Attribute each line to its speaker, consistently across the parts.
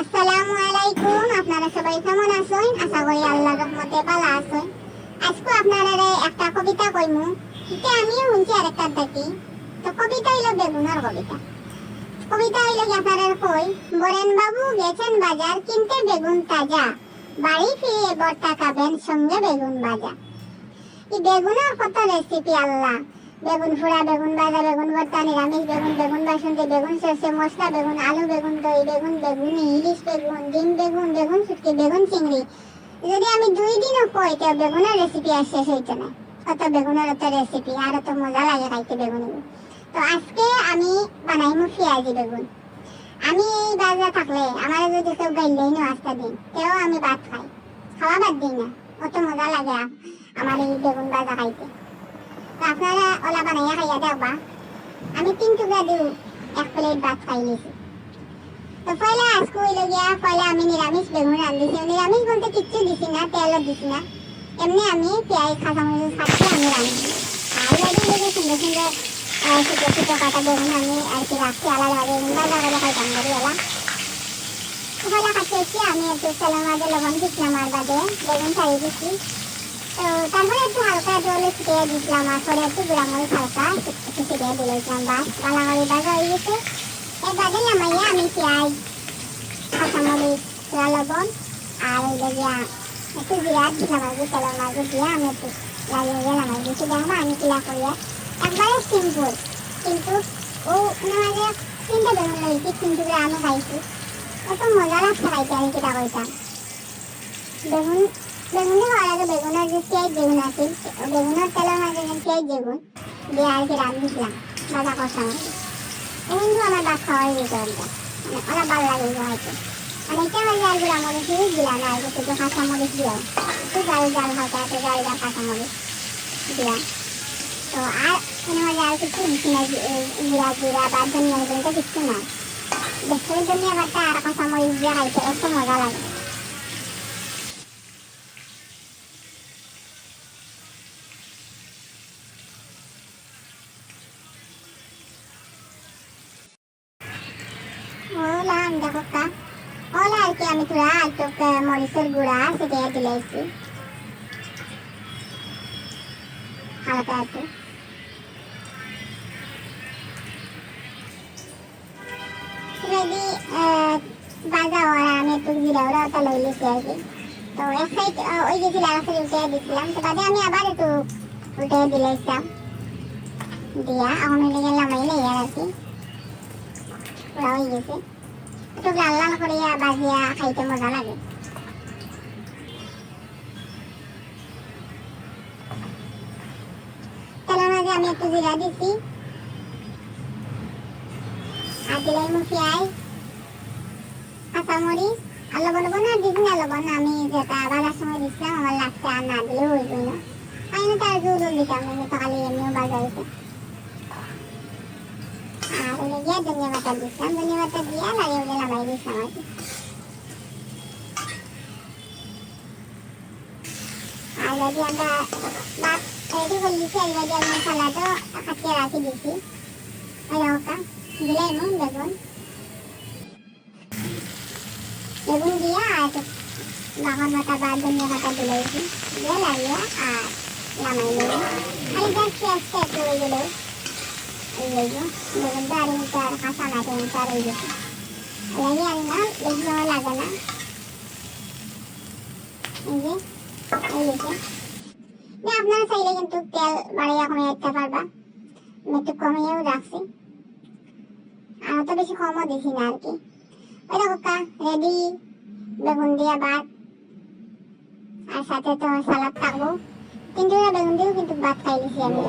Speaker 1: আসসালামু আলাইকুম, আপনারা সবাই কেমন আছেন? আশা করি আল্লাহর রহমতে ভালো আছেন। আজকে আপনারা একটা কবিতা কইমু, এটা আমিও শুনছি আরেকটা দেখি। তো কবিতা হইল বেগুনের কবিতা। কবিতা হইল আপনারা কই, বরেন বাবু গেছেন বাজার, কিনতে বেগুন তাজা। বাড়ি ফিরে বর্তা খাবেন সঙ্গে বেগুন ভাজা। এই বেগুনের কত রেসিপি আল্লাহ। বেগুন ফুড়া বেগুন ভাজা, বেগুন ভর্তা, নিরামিষ, বেগুন বেগুন বাসন্তী, বেগুন সর্ষে, মশলা, বেগুন আলু, বেগুন দই, বেগুন, বেগুনি ইলিশ, বেগুন ডিম, বেগুন বেগুন শুটকি, বেগুন চিংড়ি। যদি আমি দুই দিনও কই, তো বেগুনের রেসিপি আর শেষ হইতো না। কত বেগুনের অত রেসিপি আর তো মজা লাগে খাইতে বেগুন তো আজকে আমি বানাইমু পেঁয়াজি বেগুন। আমি এই বাজার থাকলে আমার যদি কেউ গাইলেই না আজকে দিন তেও আমি ভাত খাই। খাওয়া বাদ দিই না কত মজা লাগে আমার এই বেগুন ভাজা খাইতে। আপনারা ওলা বানাইয়া খাইয়া দেখবা আমি তিন টুকরা দিও, এক প্লেট ভাত খাই নিছি তো পয়লা আজকে হইল গিয়া পয়লা আমি নিরামিষ, বেগুন রান্ধিছি নিরামিষ বলতে কিচ্ছু দিছি না তেলও দিছি না। এমনি আমি পেঁয়াজ কাঁচামরিচ কাটতে আমি রাঁধছি আর রেডি লেগে সুন্দর সুন্দর ছোটো ছোটো কাটা বেগুন আমি আর কি রাখছি আলাদা বেগুন ভাজা করে খাইতাম করি এলা পয়লা কাটিয়েছি আমি একটু তেলের মাঝে লবণ দিচ্ছিলাম আর বাদে, বেগুন ছাড়িয়ে দিচ্ছি তো তারপরে একটু হালকা জলে ছিটিয়ে দিছিলাম আর পরে একটু গুঁড়ামরিচ হালকা ছিটিয়ে দিয়েছিলাম বাস গালামারি ভাজা হয়ে গেছে। এর বাদে নামাইয়া আমি পেঁয়াজ, কাঁচামরিচ চুয়া লবণ, আর ওই গিয়া একটু জিরা দিলাম আর কি তেলের মাঝে দিয়ে আমি একটু লাগিয়ে গেলাম আর কিছু দেখব আমি কিলা করিয়া। একবারে সিম্পল কিন্তু ও মাঝে তিনটে বেগুন লইছি কিন্তু আমি খাইছি কত মজা লাগছে খাইতে আমি কিটা কইতাম। বেগুন বেগুন দিয়ে খাওয়ার আগে বেগুনের যে পেঁয়াজ বেগুন আছে। বেগুনের তেলের মাঝে পেঁয়াজ বেগুন। দিয়ে আর কি রান্ধিছিলাম বাজা কষা কিন্তু আমার ভাত খাওয়াই দিত ওটা মানে ওরা ভালো লাগে হয়তো আর এটা হয়ে যায়গুলা মরিচ দিয়ে দিলাম, আর একটু শুধু কাঁচা মরিচ দিলাম। একটু জাল জাল হালকা একটু জাল জাল কাঁচা মরিচ দিলাম। তো আর মনে হয় আর কিছু দিচ্ছি না জিরা জিরা বা ধনিয়া কিন্তু কিচ্ছু না দেখতে ধনিয়া পাতা আর কাঁচা মরিচ দিয়ে খাইতে, এত মজা লাগে ওলা দেখো কা ওলা আর কি আমি তোরা একটু ক- মরিচের গুঁড়া সেটা দিলেছি হালকা একটু রেডি বাজা ওরা আমি একটু জিরা ওরা ওটা লই লিছি আর কি তো এক সাইড ওই যে জিরা গাছের উল্টে দিছিলাম তো বাদে আমি আবার একটু উল্টে দিলেছিলাম দিয়া এখন হইলে গেলাম এই লেগে আর কি পুরা হয়ে গেছে একটু লাল লাল করিয়া বাজিয়া খাইতে মজা লাগে। তেলের মাঝে আমি একটু জিরা দিছি। আর দিলাই মু পেঁয়াজ কাঁচামরিচ আর লবণ লবণ আর দিছি না লবণ আমি যেটা বাজার সময় দিছিলাম আমার লাগছে আর না দিলে হইব না। আমি তার জোর দিতাম না তো খালি এমনিও বাজার আর ওই গিয়ে ধনিয়া পাতা দিছিলাম ধনিয়া পাতা দিয়ে লাগিয়ে ওগুলো লাগাই দিছিলাম আর কি আর যদি আমরা ভাত রেডি করে আর যদি আমি মশলাটা কাটিয়ে রাখি ওই ওটা দিলাই নুন বেগুন বেগুন দিয়ে আর বাগান পাতা বা ধনিয়া পাতা দিলেছি দিয়ে লাগিয়ে আর নামাই নেব খালি জাস্ট পেঁয়াজটা একটু হয়ে গেলেও এই গেছে লাগে আর না বেগুন লাগে না এই যে এই গেছে না আপনারা চাইলে কিন্তু তেল বাড়িয়ে কমিয়ে দিতে পারবা আমি একটু কমিয়েও রাখছি আর অত বেশি কমও বেগুন তো দিয়েও কিন্তু ভাত খাই দিছি আমি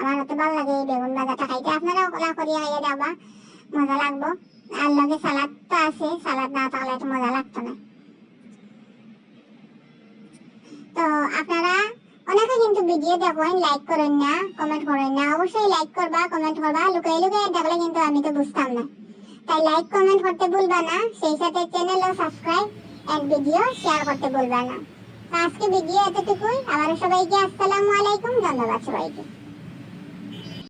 Speaker 1: আমার ভালো লাগে এই বেগুন ভাজাটা খাইতে। আপনারাও কলা করিয়া খাইয়া যাবা মজা লাগবো। আর লগে সালাদ তো আছে সালাদ না থাকলে তো মজা লাগতো না। তো আপনারা অনেকে কিন্তু ভিডিও দেখেন লাইক করেন না কমেন্ট করেন না। অবশ্যই লাইক করবা কমেন্ট করবা লুকাই লুকাই দেখলে কিন্তু আমি তো বুঝতাম না। তাই লাইক কমেন্ট করতে ভুলবা না। সেই সাথে চ্যানেল ও সাবস্ক্রাইব এন্ড ভিডিও শেয়ার করতে ভুলবা না। আজকে ভিডিও এতটুকুই। আবার সবাইকে আসসালামু আলাইকুম। ধন্যবাদ সবাইকে।